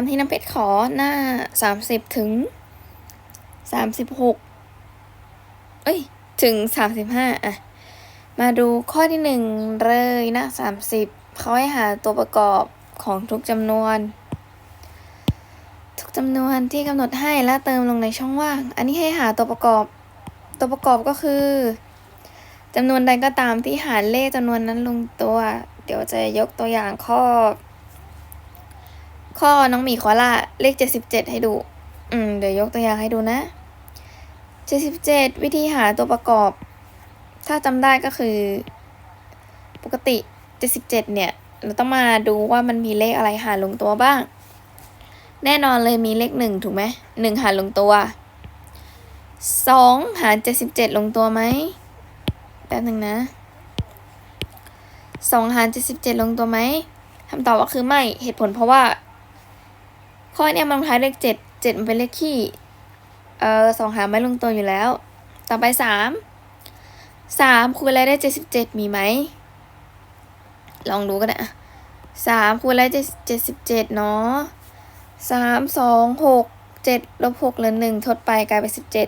ตามที่น้ำเพชรขอหน้าสามสิบถึงสามสิบหกเอ้ย ถึงสามสิบห้าอะมาดูข้อที่หนึ่งเลยหน้าสามสิบเขาให้หาตัวประกอบของทุกจำนวน ทุกจำนวนที่กำหนดให้และเติมลงในช่องว่าง อันนี้ให้หาตัวประกอบ ตัวประกอบก็คือจำนวนใดก็ตามที่หารเลขจำนวนนั้นลงตัว เดี๋ยวจะยกตัวอย่างข้อ ข้อน้องหมีขอละเลขเจ็ดสิบเจ็ดให้ดู อืม เดี๋ยวยกตัวอย่างให้ดูนะเจ็ดสิบเจ็ดวิธีหาตัวประกอบ ถ้าจำได้ก็คือ ปกติเจ็ดสิบเจ็ดเนี่ย เราต้องมาดูว่ามันมีเลขอะไรหารลงตัวบ้าง แน่นอนเลยมีเลขหนึ่งถูกไหมหนึ่งหารลงตัวสองหารเจ็ดสิบเจ็ดลงตัวไหมแป๊บหนึ่งนะสองหารเจ็ดสิบเจ็ดลงตัวไหมคำตอบก็คือไม่ เหตุผลเพราะว่า ข้อเนี้ยมันท้ายเลขเจ็ดเจ็ดมันเป็นเลขคี่เออสองหารไม่ลงตัวอยู่แล้ว ต่อไปสามสามคูณอะไรได้เจ็ดสิบเจ็ดมีไหม ลองดูกันนะสามคูณอะไรได้เจ็ดสิบเจ็ดเนาะสามสองหกเจ็ดลบหกเหลือหนึ่งทดไปกลายเป็นสิบเจ็ด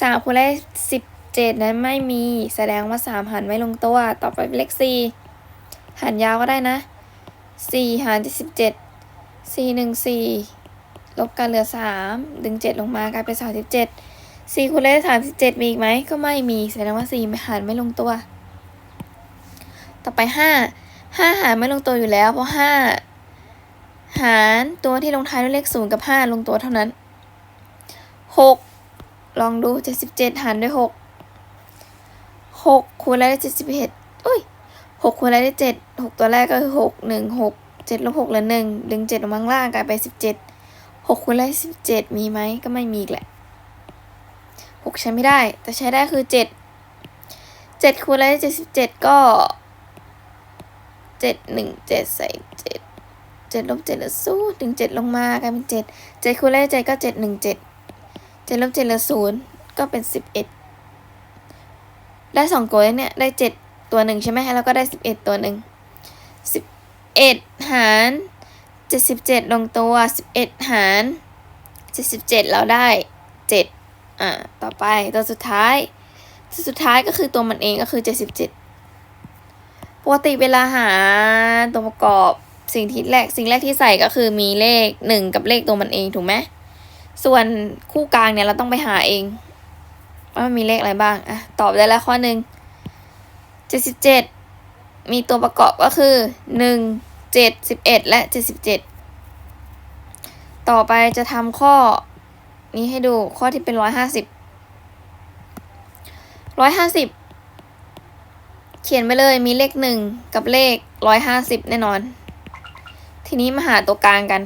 สามคูณได้สิบเจ็ดนั้นไม่มีแสดงว่าสามหารไม่ลงตัว ต่อไปเป็นเลขสี่หารยาวก็ได้นะสี่หารเจ็ดสิบเจ็ดสี่หนึ่งสี่ ลบกันเหลือสามดึงเจ็ดลงมากลายเป็นสามสิบเจ็ดสี่คูณได้สามสิบเจ็ดมีอีกไหม ก็ไม่มี แสดงว่าสี่ไม่หารไม่ลงตัว ต่อไปห้าห้าหารไม่ลงตัวอยู่แล้ว เพราะห้าหารตัวที่ลงท้ายด้วยเลขศูนย์กับห้าลงตัวเท่านั้นหกลองดูเจ็ดสิบเจ็ดหารด้วยหกหกคูณอะไรได้เจ็ดสิบเอ็ดอุ้ยหกคูณอะไรได้เจ็ดหกตัวแรกก็คือหกหนึ่งหกเจ็ดลบหกเหลือหนึ่งดึงเจ็ดลงมาข้างล่างกลายเป็นสิบเจ็ด หกคูณอะไรสิบเจ็ดมีไหมก็ไม่มีแหละหกใช้ไม่ได้ แต่ใช้ได้คือเจ็ดเจ็ดคูณอะไรได้เจ็ดสิบเจ็ดก็เจ็ดหนึ่งเจ็ดใส่เจ็ดเจ็ดลบเจ็ดเหลือศูนย์ดึงเจ็ดลงมากลายเป็นเจ็ดเจ็ดคูณอะไรได้เจ็ดก็เจ็ดหนึ่งเจ็ดเจ็ดลบเจ็ดเหลือศูนย์ก็เป็นสิบเอ็ดได้สองตัวแล้วเนี่ยได้เจ็ดตัวหนึ่งใช่ไหมแล้วก็ได้สิบเอ็ดตัวหนึ่งสิบเอ็ดหาร เจ็ดสิบเจ็ดลงตัวสิบเอ็ดหารเจ็ดสิบเจ็ดเราได้เจ็ดอ่าต่อไปตัวสุดท้าย ตัวสุดท้ายก็คือตัวมันเองก็คือเจ็ดสิบเจ็ดปกติเวลาหาตัวประกอบสิ่งที่แรกสิ่งแรกที่ใส่ก็คือมีเลขหนึ่งกับเลขตัวมันเองถูกไหมส่วนคู่กลางเนี่ยเราต้องไปหาเองว่ามันมีเลขอะไรบ้างอะตอบได้แล้วข้อหนึ่งเจ็ดสิบเจ็ดมีตัวประกอบก็คือหนึ่ง เจ็ดสิบเอ็ดและเจ็ดสิบเจ็ดต่อไปจะทำข้อนี้ให้ดูข้อที่เป็นร้อยห้าสิบร้อยห้าสิบเขียนไปเลยมีเลขหนึ่งกับเลขร้อยห้าสิบแน่นอน ทีนี้มาหาตัวกลางกัน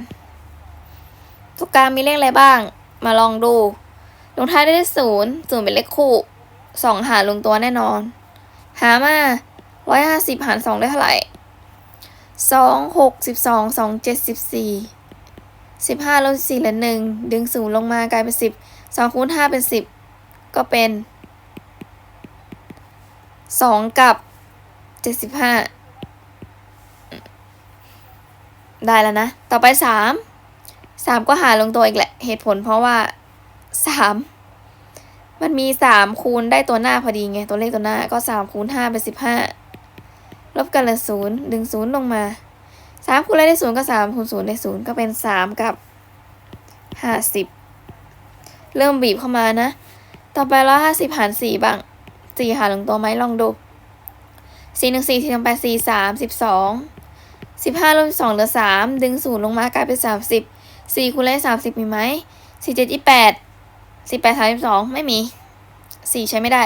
ตัวกลางมีเลขอะไรบ้าง มาลองดู ลงท้ายได้เลขศูนย์ศูนย์เป็นเลขคู่สองหารลงตัวแน่นอน หามาร้อยห้าสิบหารสองได้เท่าไหร่ สองหกสิบสองสองเจ็ดสิบสี่สิบห้าลบสี่เหลือหนึ่งดึงศูนย์ลงมากลายเป็นสิบสองคูณห้าเป็นสิบก็เป็นสองกับเจ็ดสิบห้าได้แล้วนะ ต่อไปสามสามก็หารลงตัวอีกแหละ เหตุผลเพราะว่าสามมันมีสามคูณได้ตัวหน้าพอดีไง ตัวเลขตัวหน้าก็สามคูณห้าเป็นสิบห้า ลบกันเหลือศูนย์ดึงศูนย์ลงมาสามคูณอะไรได้ศูนย์ก็สามคูณศูนย์ได้ศูนย์ก็เป็นสามกับห้าสิบเริ่มบีบเข้ามานะ ต่อไปร้อยห้าสิบหารสี่บ้างสี่หารลงตัวไหมลองดูสี่หนึ่งสี่สี่ลงไปสี่สามสิบสองสิบห้าลบสองเหลือสามดึงศูนย์ลงมากลายเป็นสามสิบสี่คูณเลขสามสิบมีไหมสี่เจ็ดยี่แปดสี่แปดสามสิบสองไม่มีสี่ใช้ไม่ได้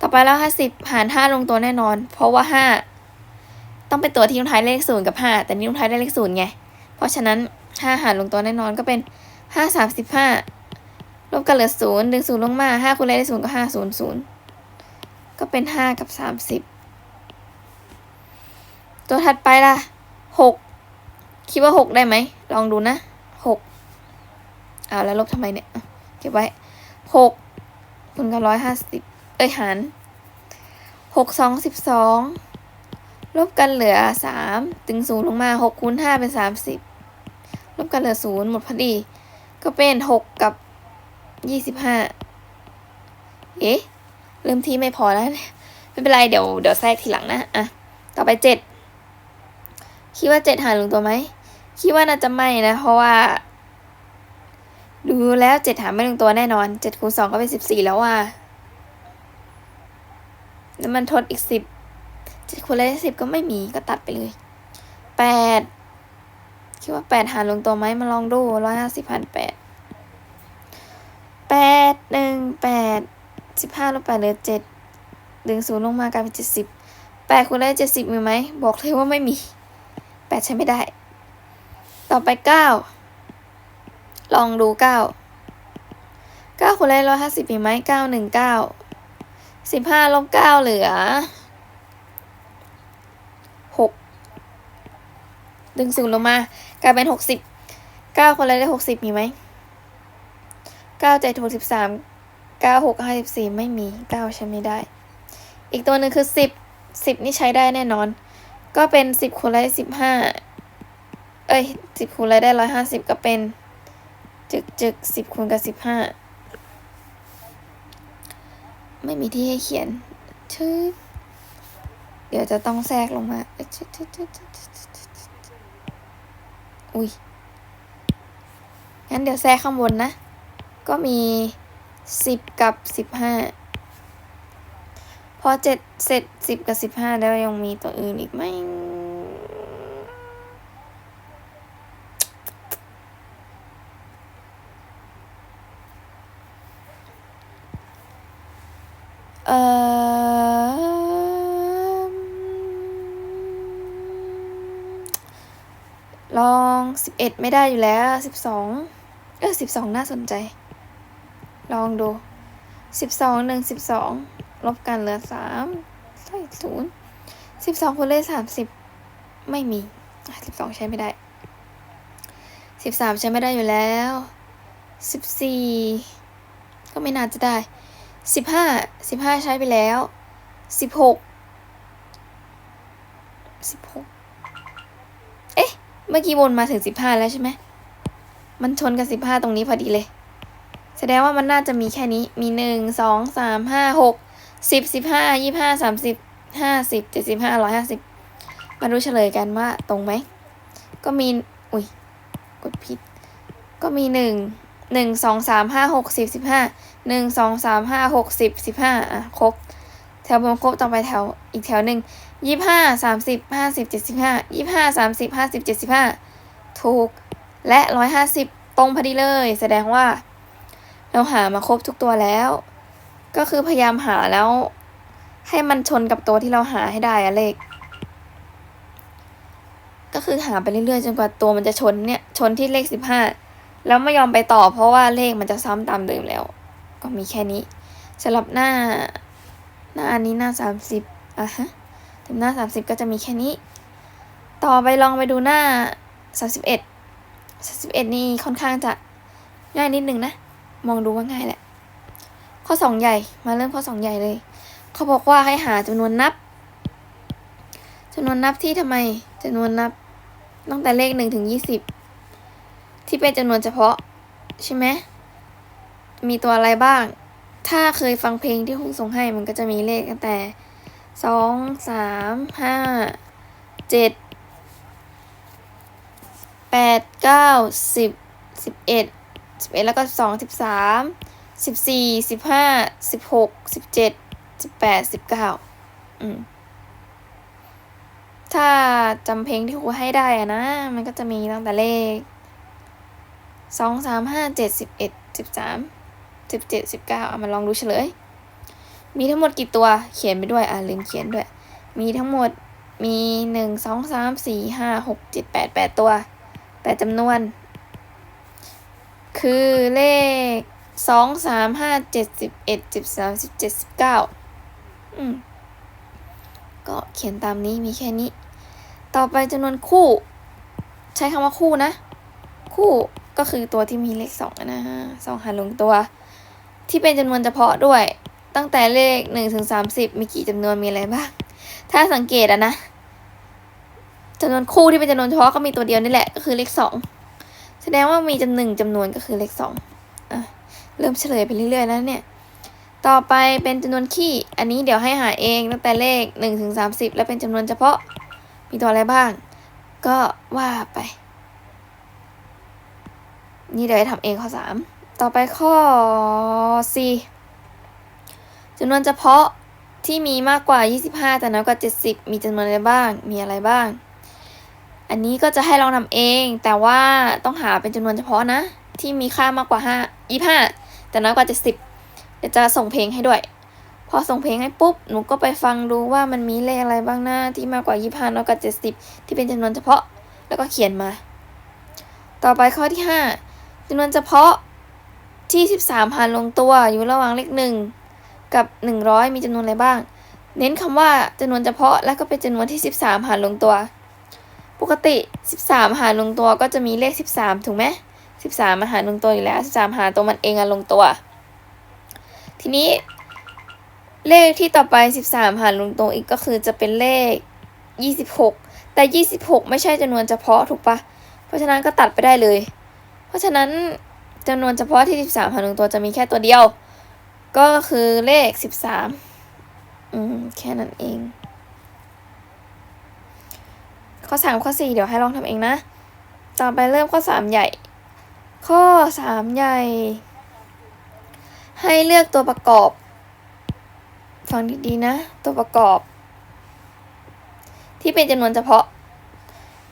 ต่อไปแล้วห้าสิบหารห้าลงตัวแน่นอน เพราะว่าห้า ต้องเป็นตัวที่ลงท้ายเลขศูนย์กับห้าแต่นี่ลงท้ายได้เลขศูนย์ไง เพราะฉะนั้นห้าหารลงตัวแน่นอนก็เป็นห้าสามสิบห้าลบกันเหลือศูนย์ดึงศูนย์ลงมาห้าคูณเลขได้ศูนย์ก็ห้าศูนย์ศูนย์ก็เป็นห้ากับสามสิบตัวถัดไปล่ะหกคิดว่าหกได้ไหม ลองดูนะหกเอาแล้วลบทำไมเนี่ย เก็บไว้หกคูณกับร้อยห้าสิบเอ้ยหารหกสองสิบสอง ลบกันเหลือสามถึงศูนย์ลงมาหกคูณห้าเป็นสามสิบลบกันเหลือศูนย์หมดพอดี ก็เป็นหกกับยี่สิบห้าเอ๊ะเริ่มที่ไม่พอแล้ว ไม่เป็นไรเดี๋ยวเดี๋ยวแทรกทีหลังนะอะต่อไปเจ็ดคิดว่าเจ็ดหารลงตัวไหมคิดว่าน่าจะไม่นะ เพราะว่า ดูแล้วเจ็ดหารไม่ลงตัวแน่นอนเจ็ดคูณสองก็เป็นสิบสี่แล้วว่ะแล้วมันทดอีกสิบ เจ็ดคูณอะไรสิบก็ไม่มีก็ตัดไปเลยแปดคิดว่าแปดหารลงตัวไหมมาลองดูร้อยห้าสิบหารแปดแปดหนึ่งแปดสิบห้าลบแปดเหลือเจ็ดดึงศูนย์ลงมากลายเป็นเจ็ดสิบแปดคูณได้เจ็ดสิบมีไหมบอกเลยว่าไม่มีแปดใช้ไม่ได้ ต่อไปเก้าลองดูเก้าเก้าคูณได้ร้อยห้าสิบมีไหมเก้าหนึ่งเก้าสิบห้าลบเก้าเหลือ ดึงศูนย์ลงมากลายเป็นหกสิบเก้าคนละได้หกสิบมีไหมเก้าเจ็ดหกสิบสามเก้าหกห้าสิบสี่ไม่มีเก้าใช้ไม่ได้ อีกตัวหนึ่งคือสิบสิบนี่ใช้ได้แน่นอน ก็เป็นสิบคูณได้สิบห้าเอ้ยสิบคูณได้ร้อยห้าสิบก็เป็น จึกจึกสิบคูณกับสิบห้าไม่มีที่ให้เขียนชื่อเดี๋ยวจะต้องแทรกลงมาชึ อุ้ยงั้นเดี๋ยวแทรกข้างบนนะ ก็มีสิบกับสิบห้าพอเจ็ดเสร็จสิบกับสิบห้าแล้วยังมีตัวอื่นอีกไหม เอ่อ ลองสิบเอ็ ดไม่ได้อยู่แล้วสิบสองเออสิบสองน่าสนใจ ลองดูสิบสองหนึ่งสิบสองลบกันเหลือสามใช่ศูนย์สิบสองคูณเลขสามสิบไม่มีสิบสองใช้ไม่ได้สิบสามใช้ไม่ได้อยู่แล้วสิบสี่ก็ไม่น่าจะได้สิบห้าสิบห้าใช้ไปแล้วสิบหกสิบหก เมื่อกี้วนมาถึงสิบห้าแล้วใช่ไหม มันชนกับสิบห้าตรงนี้พอดีเลย แสดงว่ามันน่าจะมีแค่นี้ มีหนึ่งสองสามห้าหกสิบสิบห้ายี่ห้าสามสิบห้าสิบเจ็ดสิบห้าร้อยห้าสิบมาดูเฉลยกันว่าตรงไหม ก็มี อุ้ย กดผิด ก็มีหนึ่งหนึ่งสองสามห้าหกสิบสิบห้าหนึ่งสองสามห้าหกสิบสิบห้าอะ ครบ แถวบนครบต่อไปแถวอีกแถวหนึ่ง ยี่ห้าสามสิบห้าสิบเจ็ดสิบห้ายี่ห้าสามสิบห้าสิบเจ็ดสิบห้าถูก และร้อยห้าสิบตรงพอดีเลย แสดงว่า เราหามาครบทุกตัวแล้ว ก็คือพยายามหาแล้ว ให้มันชนกับตัวที่เราหาให้ได้อะเลข ก็คือหาไปเรื่อยๆจนกว่าตัวมันจะชนเนี่ย ชนที่เลขสิบห้าแล้วไม่ยอมไปต่อเพราะว่าเลขมันจะซ้ำตามเดิมแล้ว ก็มีแค่นี้สำหรับหน้า หน้าอันนี้หน้าสามสิบอะฮะ ถึงหน้าสามสิบก็จะมีแค่นี้ ต่อไปลองไปดูหน้าสามสิบเอ็ดสามสิบเอ็ดนี่ค่อนข้างจะง่ายนิดนึงนะ มองดูว่าง่ายแหละ ข้อสองใหญ่ มาเริ่มข้อสองใหญ่เลย เขาบอกว่าให้หาจำนวนนับจำนวนนับที่ทำไมจำนวนนับตั้งแต่เลขหนึ่งถึงยี่สิบที่เป็นจำนวนเฉพาะ ใช่ไหมมีตัวอะไรบ้าง ถ้าเคยฟังเพลงที่ครูส่งให้มันก็จะมีเลขตั้งแต่ สองสามห้าเจ็ดแปดเก้าสิบสิบเอ็ดสิบเอ็ดแล้วก็สองสิบสามสิบสี่สิบห้าสิบหกสิบเจ็ดสิบแปดสิบเก้าอืมถ้าจำเพลงที่ครูให้ได้อะนะ มันก็จะมีตั้งแต่เลขสองสามห้าเจ็ดสิบเอ็ดสิบสามสิบเจ็ดสิบเก้าเอามาลองดูเฉลย มีทั้งหมดกี่ตัวเขียนไปด้วยอ่าลืมเขียนด้วย มีทั้งหมดมีหนึ่งสองสามสี่ห้าหกเจ็ดแปดแปดตัวแปดจำนวน คือเลขสองสามห้าเจ็ดสิบเอ็ดสิบสามสิบเจ็ดสิบเก้าอืมก็เขียนตามนี้มีแค่นี้ ต่อไปจำนวนคู่ ใช้คำว่าคู่นะ คู่ก็คือตัวที่มีเลขสองนะฮะสองหารลงตัว ที่เป็นจำนวนเฉพาะด้วย ตั้งแต่เลขหนึ่งถึงสามสิบมีกี่จำนวนมีอะไรบ้าง ถ้าสังเกตอะนะจำนวนคู่ที่เป็นจำนวนเฉพาะก็มีตัวเดียวนี่แหละก็คือเลขสองแสดงว่ามีจำหนึ่งจำนวนก็คือเลขสองอะเริ่มเฉลยไปเรื่อยๆแล้วเนี่ย ต่อไปเป็นจำนวนคี่อันนี้เดี๋ยวให้หาเองตั้งแต่เลขหนึ่งถึงสามสิบแล้วเป็นจำนวนเฉพาะมีตัวอะไรบ้าง ก็ว่าไป นี่เดี๋ยวให้ทำเองข้อสามต่อไปข้อสี่ จำนวนเฉพาะที่มีมากกว่า 25 แต่น้อยกว่า 70 มีจำนวนอะไรบ้าง มีอะไรบ้าง อันนี้ก็จะให้ลองทำเอง แต่ว่าต้องหาเป็นจำนวนเฉพาะนะ ที่มีค่ามากกว่า 5 25 แต่น้อยกว่า 70 เดี๋ยวจะส่งเพลงให้ด้วย พอส่งเพลงให้ปุ๊บ หนูก็ไปฟังดูว่ามันมีเลขอะไรบ้างหนะที่มากกว่า 25 น้อยกว่า 70 ที่เป็นจำนวนเฉพาะ แล้วก็เขียนมา ต่อไปข้อที่ 5จำนวนเฉพาะที่ 13หารลงตัวอยู่ระหว่างเลขหนึ่ง กับ 100 มีจำนวนอะไรบ้าง เน้นคำว่าจำนวนเฉพาะแล้วก็เป็นจำนวนที่ 13 หารลงตัว ปกติ 13 หารลงตัวก็จะมีเลข 13 ถูกไหม13มาหารลงตัวอยู่แล้ว 13 หารตัวมันเองอะลงตัว ทีนี้ เลขที่ต่อไป 13 หารลงตัวอีกก็คือจะเป็นเลข 26 แต่ 26 ไม่ใช่จำนวนเฉพาะถูกปะเพราะฉะนั้นก็ตัดไปได้เลย เพราะฉะนั้นจำนวนเฉพาะที่ 13 หารลงตัวจะมีแค่ตัวเดียว ก็คือเลข13อืม แค่นั้นเอง ข้อ3ข้อ4เดี๋ยวให้ลองทำเองนะ ต่อไปเริ่มข้อ3ใหญ่ ข้อ3ใหญ่ ให้เลือกตัวประกอบ ฟังดีๆนะ ตัวประกอบ ที่เป็นจำนวนเฉพาะ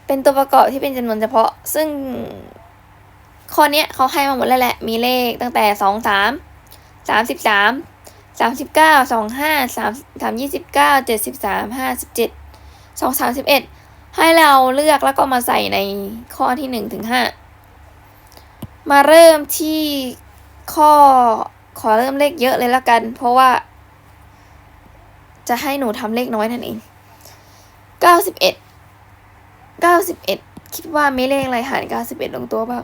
เป็นตัวประกอบที่เป็นจำนวนเฉพาะ ซึ่งข้อนี้เขาให้มาหมดแล้วแหละ มีเลขตั้งแต่สองสาม สามสิบสามสามสิบเก้าสองห้าสามสามยี่สิบเก้าเจ็ดสิบสามห้าสิบเจ็ดสองสามสิบเอ็ดให้เราเลือกแล้วก็มาใส่ในข้อที่หนึ่งถึงห้ามาเริ่มที่ข้อขอเริ่มเลขเยอะเลยละกัน เพราะว่า จะให้หนูทำเลขน้อยนั่นเองเก้าสิบเอ็ดเก้าสิบเอ็ดคิดว่าไม่เลขอะไรหารเก้าสิบเอ็ดลงตัวบ้าง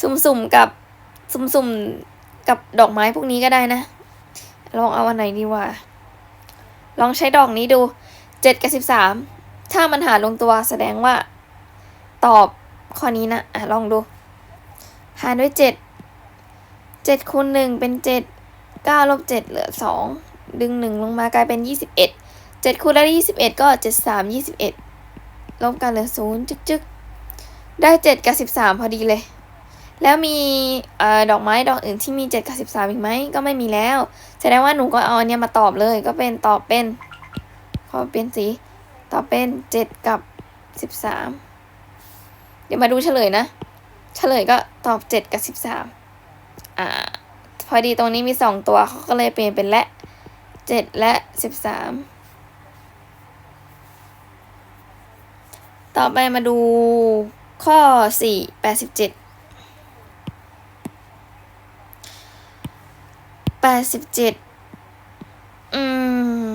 สุ่มๆกับสุ่มๆกับดอกไม้พวกนี้ก็ได้นะ ลองเอาอันไหนดีวะลองใช้ดอกนี้ดูเจ็ดกับสิบสามถ้ามันหาลงตัวแสดงว่า ตอบข้อนี้นะอะลองดู หารด้วยเจ็ดเจ็ดคูณหนึ่งเป็นเจ็ดเก้าลบเจ็ดเหลือสองดึงหนึ่งลงมากลายเป็นยี่สิบเอ็ดเจ็ดคูณได้ยี่สิบเอ็ดก็เจ็ดสามยี่สิบเอ็ดลบกันเหลือศูนย์จึ๊กจึ๊ได้เจ็ดกับสิบสามพอดีเลย แล้วมีอดอกไม้ดอกอื่นที่มีเจ็ดกับสิบสามอีกไหมก็ไม่มีแล้ว แสดงว่าหนูก็เอาอันเนี้ยมาตอบเลยก็เป็นตอบเป็นขอเป็นสีตอบเป็นเจ็ดกับสิบสามเดี๋ยวมาดูเฉลยนะ เฉลยก็ตอบเจ็ดกับสิบสามอ่าพอดีตรงนี้มีสองตัวเขาก็เลยเปลี่ยนเป็นและเจ็ดและสิบสามต่อไปมาดูข้อสี่แปดสิบเจ็ดแปดสิบเจ็ดอืม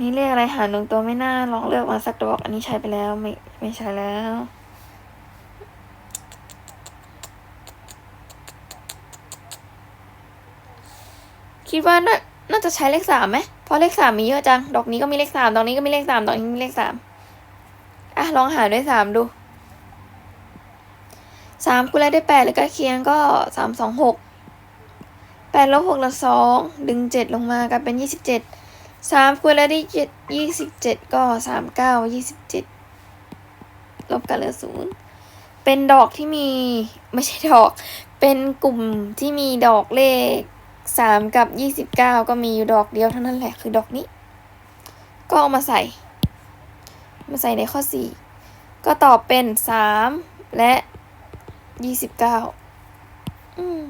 นี่เลขอะไรหารลงตัวไม่น่าลองเลือกมาสักดอกอันนี้ใช้ไปแล้วไม่ไม่ใช้แล้วคิดว่าน่าน่าจะใช้เลขสามไหมเพราะเลขสามมีเยอะจัง ดอกนี้ก็มีเลขสามดอกนี้ก็มีเลขสามดอกนี้มีเลขสามอะ ลองหาด้วยสามดูสามคูณแล้วได้แปดหรือใกล้เคียงก็สามสองหก ดลบหกเหลบสองดึงเจ็ดลงมากลายเป็นยี่สิบเจ็ดสามคูณแล้วได้เจ็ดยี่สิบเจ็ดก็สามเก้ายี่สิบเจ็ดลบกันเหลือศูนย์เป็นดอกที่มีไม่ใช่ดอก เป็นกลุ่มที่มีดอกเลขสามกับยี่สิบเก้าก็มีอยู่ดอกเดียวเท่านั้นแหละคือดอกนี้ ก็เอามาใส่ มาใส่ในข้อสี่ก็ตอบเป็นสามและยี่สิบเก้าอืม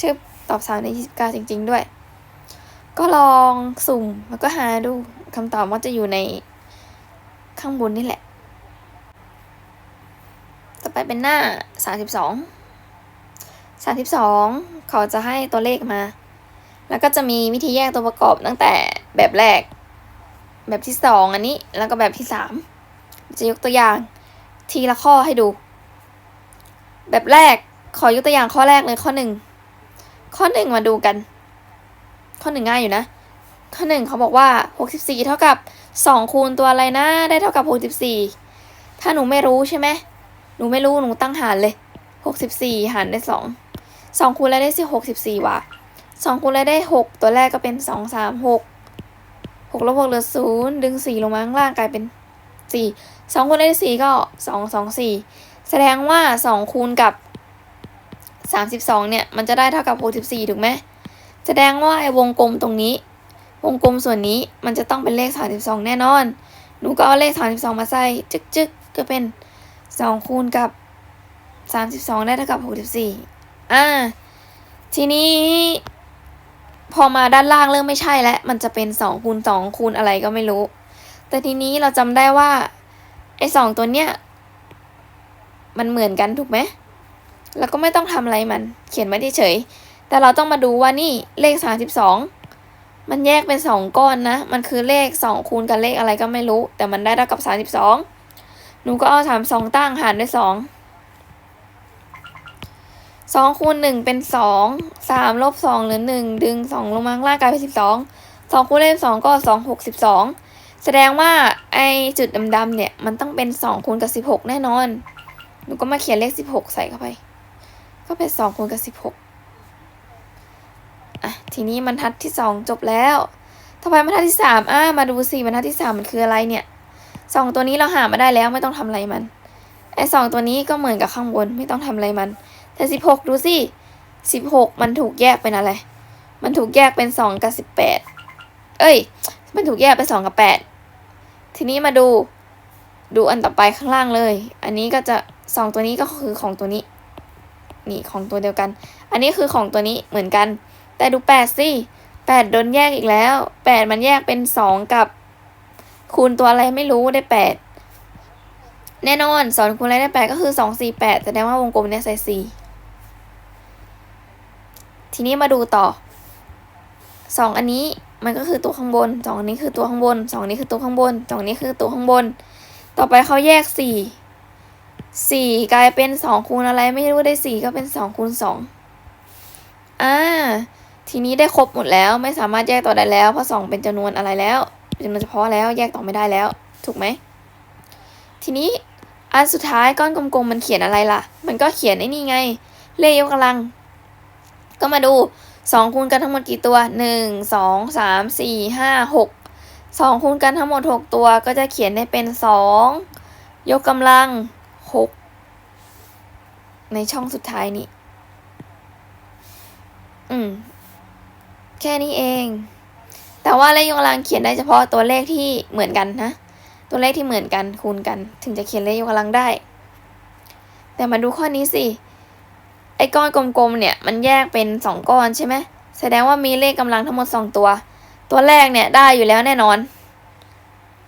ชื่อ ตอบสามในยี่สิกาจริง ๆ ด้วย ก็ลองสุ่มแล้วก็หาดูคำตอบว่าจะอยู่ในข้างบนนี่แหละ ต่อไปเป็นหน้าสามสิบสองสามสิบสองเขาจะให้ตัวเลขมา แล้วก็จะมีวิธีแยกตัวประกอบตั้งแต่แบบแรก แบบที่สองอันนี้ แล้วก็แบบที่สามจะยกตัวอย่างทีละข้อให้ดู แบบแรกขอยกตัวอย่างข้อแรกเลยข้อหนึ่ง ข้อหนึ่งมาดูกัน ข้อหนึ่งง่ายอยู่นะ ข้อหนึ่งเขาบอกว่าหกสิบสี่เท่ากับสองคูณตัวอะไรนะ ได้เท่ากับหกสิบสี่ถ้าหนูไม่รู้ใช่ไหมหนูไม่รู้หนูตั้งหารเลยหกสิบสี่หารได้สองสองคูณแล้วได้สิหกสิบสี่ว่ะสองคูณแล้วได้หกตัวแรกก็เป็นสองสามหกหกลบหกเหลือศูนย์ดึงสี่ลงมาข้างล่างกลายเป็นสี่สองคูณได้สี่ก็สองสองสี่แสดงว่าสองคูณกับ สามสิบสองเนี่ย มันจะได้เท่ากับหกสิบสี่ถูกไหม แสดงว่าไอ้วงกลมตรงนี้ วงกลมส่วนนี้มันจะต้องเป็นเลขสามสิบสองแน่นอน หนูก็เอาเลขสามสิบสองมาใส่จึกจึกก็เป็นสองคูณกับสามสิบสองได้เท่ากับหกสิบสี่อ่า ทีนี้ พอมาด้านล่างเริ่มไม่ใช่แล้ว มันจะเป็นสองคูณสองคูณอะไรก็ไม่รู้ แต่ทีนี้เราจำได้ว่าไอ้สองตัวเนี้ยมันเหมือนกันถูกไหม แล้วก็ไม่ต้องทำอะไรมัน เขียนไว้เฉยๆแต่เราต้องมาดูว่านี่เลขสามสิบสองมันแยกเป็นสองก้อนนะ มันคือเลขสองคูณกับเลขอะไรก็ไม่รู้ แต่มันได้เท่ากับสามสิบสองหนูก็เอาสามสองตั้งหารด้วยสองสองคูณหนึ่งเป็นสองสามลบสองเหลือหนึ่งดึงสองลงมาข้างล่างกลายเป็นสิบสองสองคูณเลขสองก็สองหกสิบสองแสดงว่าไอจุดดำๆเนี่ย มันต้องเป็นสองคูณกับสิบหกแน่นอน หนูก็มาเขียนเลขสิบหกใส่เข้าไป ก็เป็นสองคูณกับสิบหกอะทีนี้บรรทัดที่สองจบแล้วต่อไปบรรทัดที่สามอะมาดูสิบรรทัดที่สามมันคืออะไรเนี่ยสองตัวนี้เราหามาได้แล้วไม่ต้องทำอะไรมันไอสองตัวนี้ก็เหมือนกับข้างบนไม่ต้องทำอะไรมัน แต่สิบหกดูสิสิบหกมันถูกแยกเป็นอะไร มันถูกแยกเป็นสองกับสิบแปดเอ้ย มันถูกแยกเป็นสองกับแปดทีนี้มาดูดูอันต่อไปข้างล่างเลย อันนี้ก็จะสองตัวนี้ก็คือของตัวนี้ นี่ของตัวเดียวกัน อันนี้คือของตัวนี้เหมือนกัน แต่ดูแปดสิแปดโดนแยกอีกแล้วแปดมันแยกเป็นสองกับ คูณตัวอะไรไม่รู้ได้แปดแน่นอนสองคูณอะไรได้แปดก็คือสองสี่แปดแสดงว่าวงกลมเนี่ยใส่สี่ทีนี้มาดูต่อสองอันนี้มันก็คือตัวข้างบนสองอันนี้คือตัวข้างบนสองอันนี้คือตัวข้างบนสองอันนี้คือตัวข้างบน ต่อไปเขาแยกสี่ สี่กลายเป็นสองคูณอะไรไม่รู้ได้สี่ก็เป็นสองคูณสองอ่า ทีนี้ได้ครบหมดแล้วไม่สามารถแยกต่อได้แล้วเพราะสองเป็นจำนวนอะไรแล้วเป็นจำนวนเฉพาะแล้วแยกต่อไม่ได้แล้ว ถูกไหม ทีนี้อันสุดท้ายก้อนกลมๆมันเขียนอะไรล่ะ มันก็เขียนไอ้นี่ไง เลขยกกำลัง ก็มาดูสองคูณกันทั้งหมดกี่ตัวหนึ่งสองสามสี่ห้าหกสองคูณกันทั้งหมดหกตัวก็จะเขียนได้เป็นสองยกกำลัง ก ในช่องสุดท้ายนี้ อืม แค่นี้เอง แต่ว่าเลขยกกำลังเขียนได้เฉพาะตัวเลขที่เหมือนกันนะ ตัวเลขที่เหมือนกันคูณกัน ถึงจะเขียนเลขยกกำลังได้ แต่มาดูข้อนี้สิ ไอ้ก้อนกลมๆเนี่ย มันแยกเป็นสองก้อนใช่ไหม แสดงว่ามีเลขกำลังทั้งหมดสองตัว ตัวแรกเนี่ยได้อยู่แล้วแน่นอน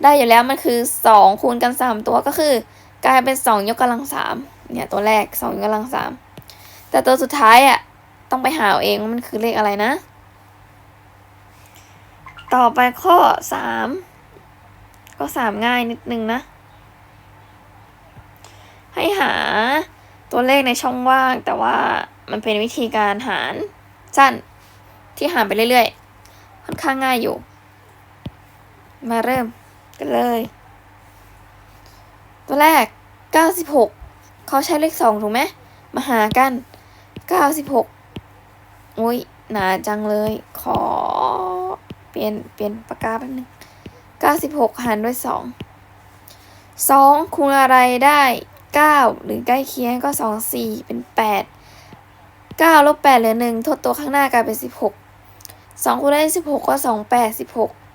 ได้อยู่แล้วมันคือสองคูณกันสามตัวก็คือ กลายเป็นสองยกกำลังสามเนี่ยตัวแรกสองยกกำลังสามแต่ตัวสุดท้ายอะต้องไปหาเอาเองว่ามันคือเลขอะไรนะ ต่อไปข้อสามก็สามง่ายนิดนึงนะ ให้หาตัวเลขในช่องว่าง แต่ว่ามันเป็นวิธีการหารสั้นที่หารไปเรื่อยๆ ค่อนข้างง่ายอยู่ มาเริ่มกันเลย ตัวแรก 96 เขาใช้เลขสองถูกไหม มาหากัน 96 อุ้ยหนาจังเลย ขอ เปลี่ยน เปลี่ยนปากกาแป๊บนึง 96 หารด้วย 2 2คูณอะไรได้ 9 หรือใกล้เคียงก็ 2 4 เป็น 8 9ลบ8เหลือ 1 ทดตัวข้างหน้ากลายเป็น 16 2คูณได้ 16 ก็ 2 8 16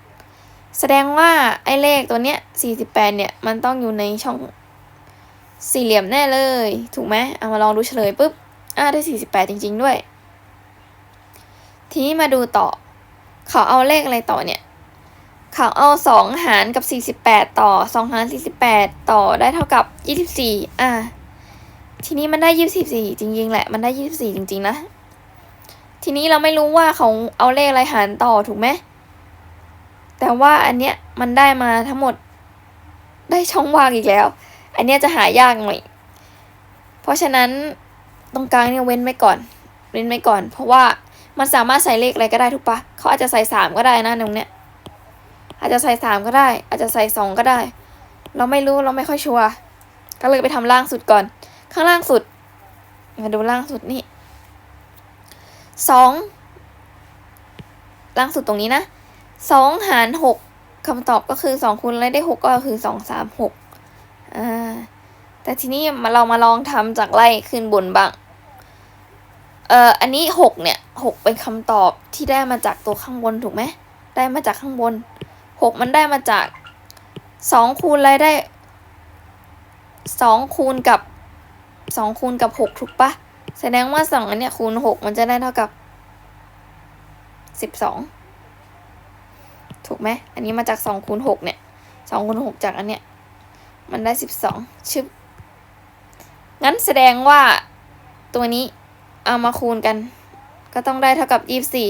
แสดงว่าไอ้เลขตัวเนี้ย48เนี่ย มันต้องอยู่ในช่องสี่เหลี่ยมแน่เลย ถูกไหมเอามาลองดูเฉลยปุ๊บ อ่าได้48จริง ๆ ด้วย ทีนี้มาดูต่อ เขาเอาเลขอะไรต่อเนี่ย เขาเอาสองหารกับสี่สิบแปดต่อสองหารสี่สิบแปดต่อได้เท่ากับยี่สิบสี่อะทีนี้มันได้ยี่สิบสี่จริง ๆ แหละ มันได้ยี่สิบสี่จริง ๆ นะ ทีนี้เราไม่รู้ว่าเขาเอาเลขอะไรหารต่อถูกไหม แต่ว่าอันเนี้ยมันได้มาทั้งหมดได้ช่องว่างอีกแล้ว อันเนี้ยจะหายากหน่อย เพราะฉะนั้นตรงกลางเนี่ยเว้นไว้ก่อน เว้นไว้ก่อน เพราะว่ามันสามารถใส่เลขอะไรก็ได้ถูกปะเขาอาจจะใส่สามก็ได้นะตรงเนี้ย อาจจะใส่สามก็ได้ อาจจะใส่สองก็ได้ เราไม่รู้เราไม่ค่อยชัวร์ ก็เลยไปทำล่างสุดก่อน ข้างล่างสุด มาดูล่างสุดนี่สองล่างสุดตรงนี้นะ สองหารหกคำตอบก็คือสองคูณอะไรได้หกก็คือสองสามหกอ่าแต่ทีนี้มาเรามาลองทำจากไล่ขึ้นบนบ้างเอ่ออันนี้หกเนี่ยหกเป็นคำตอบที่ได้มาจากตัวข้างบนถูกไหมได้มาจากข้างบนหกมันได้มาจากสองคูณอะไรได้สองคูณกับสองคูณกับหกถูกปะแสดงว่าสองอันเนี้ยคูณหกมันจะได้เท่ากับสิบสอง ถูกไหมอันนี้มาจากสองคูณหกเนี่ยสองคูณหกจากอันเนี้ยมันได้สิบสองชึบงั้นแสดงว่าตัวนี้เอามาคูณกัน ก็ต้องได้เท่ากับยี่สิบสี่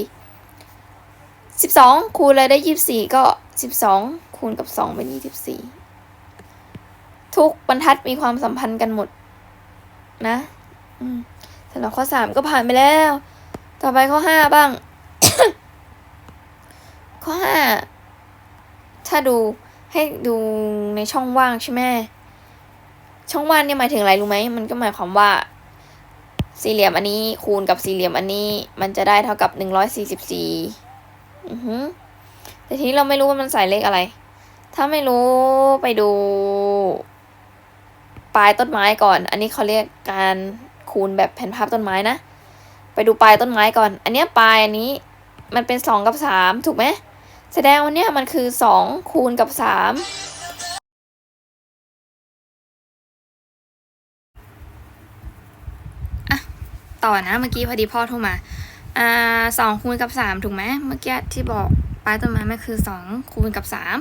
สิบสองคูณอะไรได้ยี่สิบสี่ก็สิบสองคูณกับสองเป็นยี่สิบสี่ทุกบรรทัดมีความสัมพันธ์กันหมด นะสำหรับข้อสามก็ผ่านไปแล้ว ต่อไปข้อห้าบ้าง ข้อห้าถ้าดูให้ดูในช่องว่างใช่ไหมช่องว่างเนี่ยหมายถึงอะไรรู้ไหมมันก็หมายความว่า สี่เหลี่ยมอันนี้คูณกับสี่เหลี่ยมอันนี้ มันจะได้เท่ากับหนึ่งร้อยสี่สิบสี่อือฮึแต่ทีนี้เราไม่รู้ว่ามันใส่เลขอะไร ถ้าไม่รู้ไปดู ปลายต้นไม้ก่อน อันนี้เขาเรียกการคูณแบบแผ่นภาพต้นไม้นะ ไปดูปลายต้นไม้ก่อน อันเนี้ยปลายอันนี้ มันเป็นสองกับสามถูกไหม แสดงว่าเนี้ยมันคือสองคูณกับสามอะต่อนะเมื่อกี้พอดีพ่อโทรมา อ่าสองคูณกับสามถูกไหมเมื่อกี้ที่บอกปลายต้นไม้มันคือสองคูณกับสาม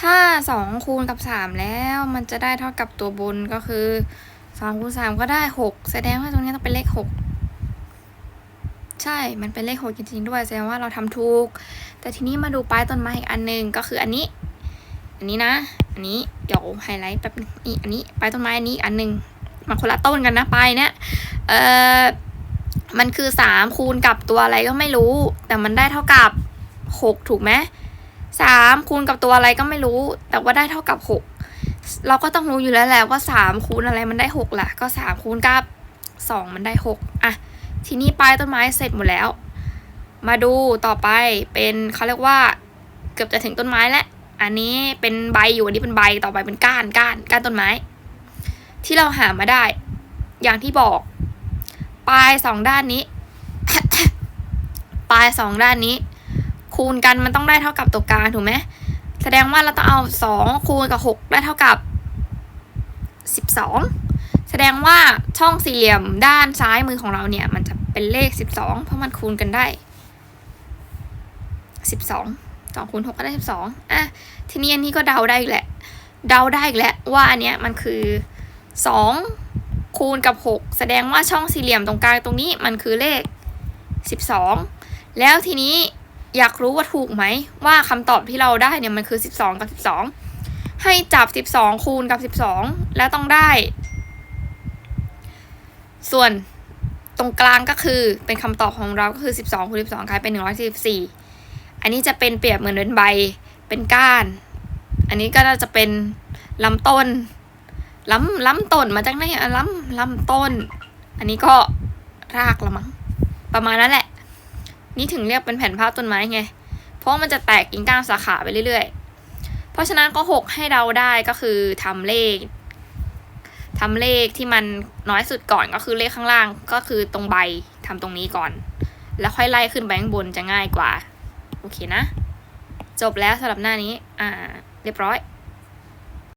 ถ้าสองคูณกับสามแล้วมันจะได้เท่ากับตัวบนก็คือสองคูณสามก็ได้หกแสดงว่าตรงนี้ต้องเป็นเลขหก ใช่ มันเป็นเลขหกจริงๆด้วยแสดงว่าเราทำถูก แต่ทีนี้มาดูปลายต้นไม้อีกอันหนึ่งก็คืออันนี้ อันนี้นะ อันนี้เดี๋ยวไฮไลท์แป๊บนึงนี่อันนี้ปลายต้นไม้อันนี้อันหนึ่งมันคนละต้นกันนะปลายเนี้ยเอ่อมันคือสามคูณกับตัวอะไรก็ไม่รู้ แต่มันได้เท่ากับหกถูกไหมสามคูณกับตัวอะไรก็ไม่รู้ แต่ว่าได้เท่ากับหกเราก็ต้องรู้อยู่แล้วแหละว่าสามคูณอะไรมันได้หกแหละก็สามคูณกับสองมันได้หกอะ ทีนี้ปลายต้นไม้เสร็จหมดแล้ว มาดูต่อไปเป็นเขาเรียกว่า เกือบจะถึงต้นไม้แล้วอันนี้เป็นใบอยู่อันนี้เป็นใบต่อไปเป็นก้านก้านก้านต้นไม้ ที่เราหามาได้ อย่างที่บอก ปลายสองด้านนี้ ปลายสองด้านนี้ คูณกันมันต้องได้เท่ากับตัวกลางถูกไหมแสดงว่าเราต้องเอาสองคูณกับหกได้เท่ากับสิบสอง แสดงว่าช่องสี่เหลี่ยมด้านซ้ายมือของเราเนี่ย มันจะเป็นเลขสิบสองเพราะมันคูณกันได้สิบสองสองคูณหกก็ได้สิบสองอะทีนี้อันนี้ก็เดาได้อีกแหละ เดาได้อีกแล้วว่าอันเนี้ยมันคือสองคูณกับหกแสดงว่าช่องสี่เหลี่ยมตรงกลางตรงนี้มันคือเลขสิบสองแล้วทีนี้อยากรู้ว่าถูกไหมว่าคำตอบที่เราได้เนี่ยมันคือสิบสองกับสิบสองให้จับสิบสองคูณกับสิบสองแล้วต้องได้ ส่วนตรงกลางก็คือเป็นคำตอบของเราก็คือสิบสองคูณสิบสองกลายเป็นหนึ่งร้อยสี่สิบสี่อันนี้จะเป็นเปรียบเหมือนเป็นใบเป็นก้าน อันนี้ก็จะเป็นลำต้นลำลำต้นมาจากไหนอะลำลำต้น อันนี้ก็รากละมั้งประมาณนั้นแหละ นี่ถึงเรียกเป็นแผ่นภาพต้นไม้ไง เพราะมันจะแตกกิ่งก้านสาขาไปเรื่อยๆ เพราะฉะนั้นก็หกให้เดาได้ก็คือทำเลข ทำเลขที่มันน้อยสุดก่อนก็คือเลขข้างล่างก็คือตรงใบทำตรงนี้ก่อน แล้วค่อยไล่ขึ้นไปข้างบนจะง่ายกว่า โอเคนะ จบแล้วสำหรับหน้านี้ อ่า เรียบร้อย